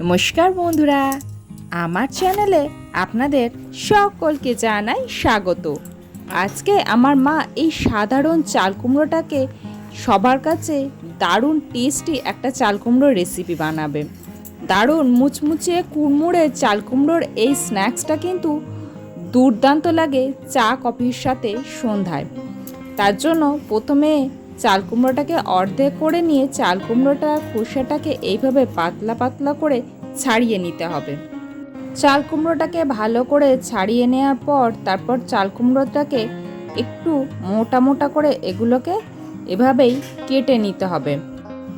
নমস্কার বন্ধুরা, আমার চ্যানেলে আপনাদের সকলকে জানাই স্বাগত। আজকে আমার মা এই সাধারণ চাল কুমড়োটাকে সবার কাছে দারুণ টেস্টি একটা চাল কুমড়োর রেসিপি বানাবে। দারুণ মুচমুচে কুড়মুড়ে চাল কুমড়োর এই স্ন্যাক্সটা কিন্তু দুর্দান্ত লাগে চা, কফির সাথে সন্ধ্যায়। তার জন্য প্রথমে চাল কুমড়োটাকে অর্ধেক করে নিয়ে চাল কুমড়োটা খোসাটাকে এইভাবে পাতলা পাতলা করে ছাড়িয়ে নিতে হবে। চাল কুমড়োটাকে ভালো করে ছাড়িয়ে নেওয়ার পর তারপর চাল কুমড়োটাকে একটু মোটা মোটা করে এগুলোকে এভাবেই কেটে নিতে হবে।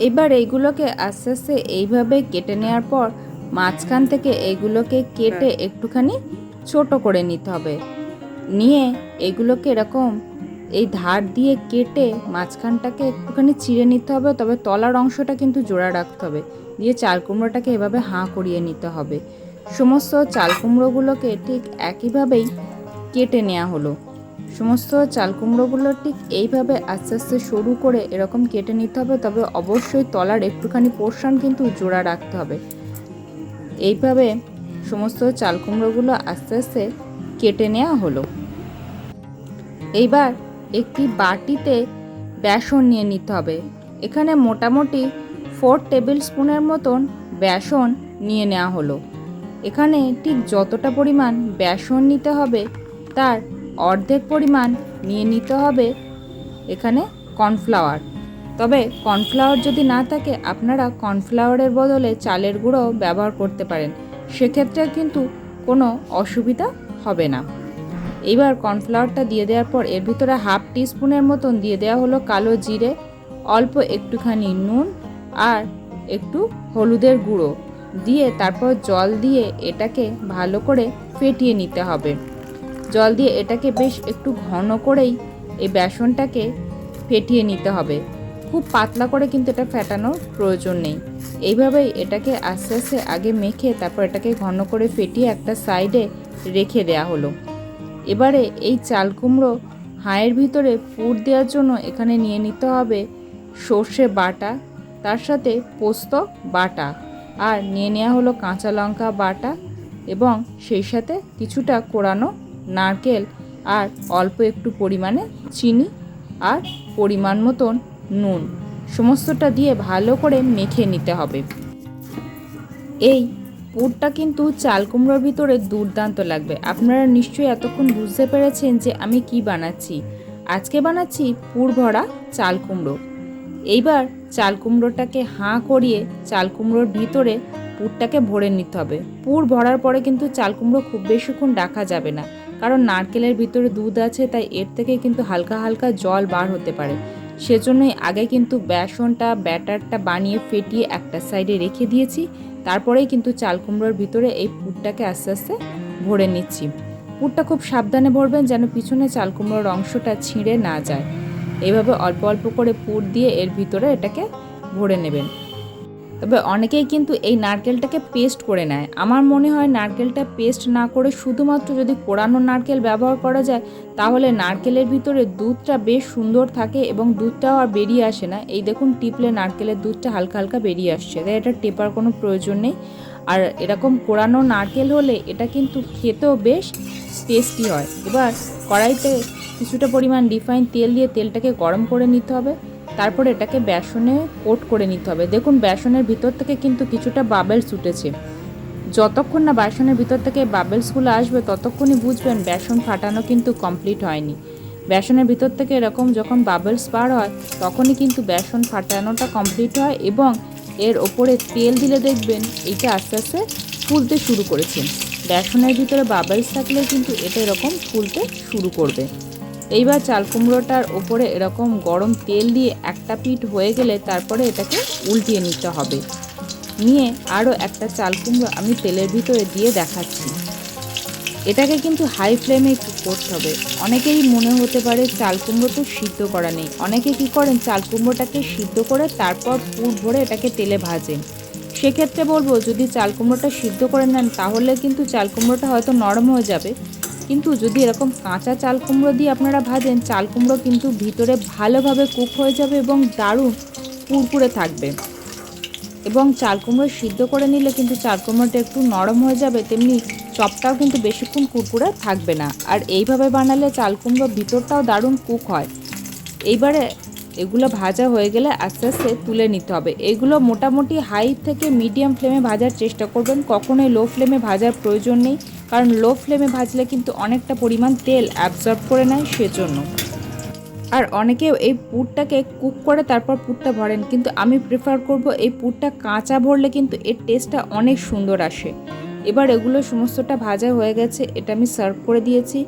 এবার এইগুলোকে আস্তে আস্তে এইভাবে কেটে নেওয়ার পর মাঝখান থেকে এগুলোকে কেটে একটুখানি ছোট করে নিতে হবে। নিয়ে এগুলোকে এরকম এই ধার দিয়ে কেটে মাঝখানটাকে একটুখানি চিড়ে নিতে হবে, তবে তলার অংশটা কিন্তু জোড়া রাখতে হবে। দিয়ে চাল কুমড়োটাকে এভাবে হাঁ করিয়ে নিতে হবে। সমস্ত চাল কুমড়োগুলোকে ঠিক একইভাবেই কেটে নেওয়া হলো। সমস্ত চাল কুমড়োগুলো ঠিক এইভাবে আস্তে আস্তে সরু করে এরকম কেটে নিতে হবে, তবে অবশ্যই তলার একটুখানি পোর্শন কিন্তু জোড়া রাখতে হবে। এইভাবে সমস্ত চাল কুমড়োগুলো আস্তে আস্তে কেটে নেওয়া হলো। এইবার একটি বাটিতে বেসন নিয়ে নিতে হবে। এখানে মোটামুটি ফোর টেবিল স্পুনের মতন বেসন নিয়ে নেওয়া হলো। এখানে ঠিক যতটা পরিমাণ বেসন নিতে হবে, তার অর্ধেক পরিমাণ নিয়ে নিতে হবে এখানে কর্নফ্লাওয়ার তবে কর্নফ্লাওয়ার যদি না থাকে, আপনারা কর্নফ্লাওয়ারের বদলে চালের গুঁড়ো ব্যবহার করতে পারেন। সেক্ষেত্রে কিন্তু কোনো অসুবিধা হবে না। এইবার কর্নফ্লাওয়ারটা দিয়ে দেওয়ার পর এর ভিতরে হাফ টিস্পুনের মতন দিয়ে দেওয়া হলো কালো জিরে, অল্প একটুখানি নুন আর একটু হলুদের গুঁড়ো। দিয়ে তারপর জল দিয়ে এটাকে ভালো করে ফেটিয়ে নিতে হবে। জল দিয়ে এটাকে বেশ একটু ঘন করেই এই বেসনটাকে ফেটিয়ে নিতে হবে। খুব পাতলা করে কিন্তু এটা ফেটানোর প্রয়োজন নেই। এইভাবেই এটাকে আস্তে আস্তে আগে মেখে তারপর এটাকে ঘন করে ফেটিয়ে একটা সাইডে রেখে দেয়া হলো। এবারে এই চাল কুমড়ো হাঁয়ের ভিতরে পুর দেওয়ার জন্য এখানে নিয়ে নিতে হবে সর্ষে বাটা, তার সাথে পোস্ত বাটা, আর নিয়ে নেওয়া হলো কাঁচা লঙ্কা বাটা এবং সেই সাথে কিছুটা কোরানো নারকেল আর অল্প একটু পরিমাণে চিনি আর পরিমাণ মতন নুন। সমস্তটা দিয়ে ভালো করে মেখে নিতে হবে। এই পুরটা কিন্তু চাল কুমড়োর ভিতরে দুর্দান্ত লাগবে। আপনারা নিশ্চয়ই এতক্ষণ বুঝতে পেরেছেন যে আমি কি বানাচ্ছি। আজকে বানাচ্ছি পুর ভরা চাল কুমড়ো। এইবার চাল কুমড়োটাকে হাঁ করিয়ে চাল কুমড়োর ভিতরে পুরটাকে ভরে নিতে হবে। পুর ভরার পরে কিন্তু চাল কুমড়ো খুব বেশিক্ষণ রাখা যাবে না। কারণ নারকেলের ভিতরে দুধ আছে, তাই এর থেকে কিন্তু হালকা হালকা জল বার হতে পারে। সেজন্যই আগে কিন্তু বেসনটা, ব্যাটারটা বানিয়ে ফেটিয়ে একটা সাইডে রেখে দিয়েছি। তারপরেই কিন্তু চাল কুমড়োর ভিতরে এই পুরটাকে আস্তে আস্তে ভরে নিচ্ছি। পুরটা খুব সাবধানে ভরবেন যেন পিছনে চাল কুমড়োর অংশটা ছিঁড়ে না যায়। এভাবে অল্প অল্প করে পুর দিয়ে এর ভিতরে এটাকে ভরে নেবেন। তবে অনেকেই কিন্তু এই নারকেলটাকে পেস্ট করে নেয়। আমার মনে হয় নারকেলটা পেস্ট না করে শুধুমাত্র যদি কোরানো নারকেল ব্যবহার করা যায়, তাহলে নারকেলের ভিতরে দুধটা বেশ সুন্দর থাকে এবং দুধটাও আর বেরিয়ে আসে না। এই দেখুন টিপলে নারকেলের দুধটা হালকা হালকা বেরিয়ে আসছে। তাই এটা টেপার কোনো প্রয়োজন নেই। আর এরকম কোরানো নারকেল হলে এটা কিন্তু খেতেও বেশ টেস্টি হয়। এবার কড়াইতে কিছুটা পরিমাণ রিফাইন তেল দিয়ে তেলটাকে গরম করে নিতে হবে। তারপর এটাকে বেসনে কোট করে নিতে হবে। দেখুন, বেসনের ভিতর থেকে কিন্তু কিছুটা বাবেলস উঠেছে। যতক্ষণ না বেসনের ভিতর থেকে বাবেলসগুলো আসবে, ততক্ষণই বুঝবেন বেসন ফাটানো কিন্তু কমপ্লিট হয়নি। বেসনের ভিতর থেকে এরকম যখন বাবেলস বার হয়, তখনই কিন্তু বেসন ফাটানোটা কমপ্লিট হয় এবং এর ওপরে তেল দিলে দেখবেন এইটা আস্তে আস্তে ফুলতে শুরু করেছে। বেসনের ভিতরে বাবেলস থাকলে কিন্তু এটা এরকম ফুলতে শুরু করবে। এইবার চাল কুমড়োটার ওপরে এরকম গরম তেল দিয়ে একটা পিঠ হয়ে গেলে তারপরে এটাকে উল্টিয়ে নিতে হবে। নিয়ে আরও একটা চাল কুমড়ো আমি তেলের ভিতরে দিয়ে দেখাচ্ছি। এটাকে কিন্তু হাই ফ্লেমে একটু করতে হবে। অনেকেই মনে হতে পারে চাল কুমড়ো তো সিদ্ধ করা নেই। অনেকে কি করেন, চাল কুমড়োটাকে সিদ্ধ করে তারপর পুর ভরে এটাকে তেলে ভাজেন। সেক্ষেত্রে বলব, যদি চাল কুমড়োটা সিদ্ধ করে নেন, তাহলে কিন্তু চাল কুমড়োটা হয়তো নরম হয়ে যাবে। কিন্তু যদি এরকম কাঁচা চাল কুমড়ো দিয়ে আপনারা ভাজেন, চাল কুমড়ো কিন্তু ভিতরে ভালোভাবে কুক হয়ে যাবে এবং দারুণ কুরকুরে থাকবে। এবং চাল কুমড়ো সিদ্ধ করে নিলে কিন্তু চাল কুমড়োটা একটু নরম হয়ে যাবে, তেমনি চপটাও কিন্তু বেশিক্ষণ কুরকুরে থাকবে না। আর এইভাবে বানালে চাল কুমড়ো ভিতরটাও দারুণ কুক হয়। এইবারে এগুলো ভাজা হয়ে গেলে আস্তে আস্তে তুলে নিতে হবে। এগুলো মোটামুটি হাই থেকে মিডিয়াম ফ্লেমে ভাজার চেষ্টা করবেন। কখনোই লো ফ্লেমে ভাজার প্রয়োজন নেই। কারণ লো ফ্লেমে ভাজলে কিন্তু অনেকটা পরিমাণ তেল অ্যাবজর্ব করে নেয় সেজন্য। আর অনেকে এই পুরটাকে কুক করে তারপর পুরটা ভরেন, কিন্তু আমি প্রেফার করব এই পুরটা কাঁচা ভরলে কিন্তু এর টেস্টটা অনেক সুন্দর আসে। এবার এগুলো সমস্তটা ভাজা হয়ে গেছে, এটা আমি সার্ভ করে দিয়েছি।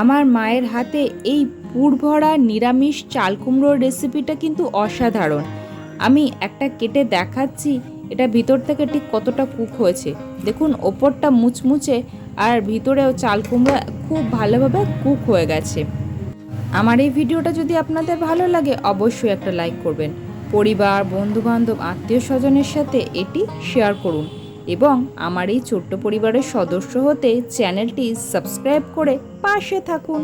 আমার মায়ের হাতে এই পুর ভরা নিরামিষ চাল কুমড়োর রেসিপিটা কিন্তু অসাধারণ। আমি একটা কেটে দেখাচ্ছি, এটা ভিতর থেকে ঠিক কতটা কুক হয়েছে। দেখুন, ওপরটা মুচমুচে আর ভিতরেও চাল কুমড়া খুব ভালোভাবে কুক হয়ে গেছে। আমার এই ভিডিওটা যদি আপনাদের ভালো লাগে, অবশ্যই একটা লাইক করবেন। পরিবার, বন্ধুবান্ধব আত্মীয় স্বজনের সাথে এটি শেয়ার করুন এবং আমার এই ছোট্ট পরিবারের সদস্য হতে চ্যানেলটি সাবস্ক্রাইব করে পাশে থাকুন।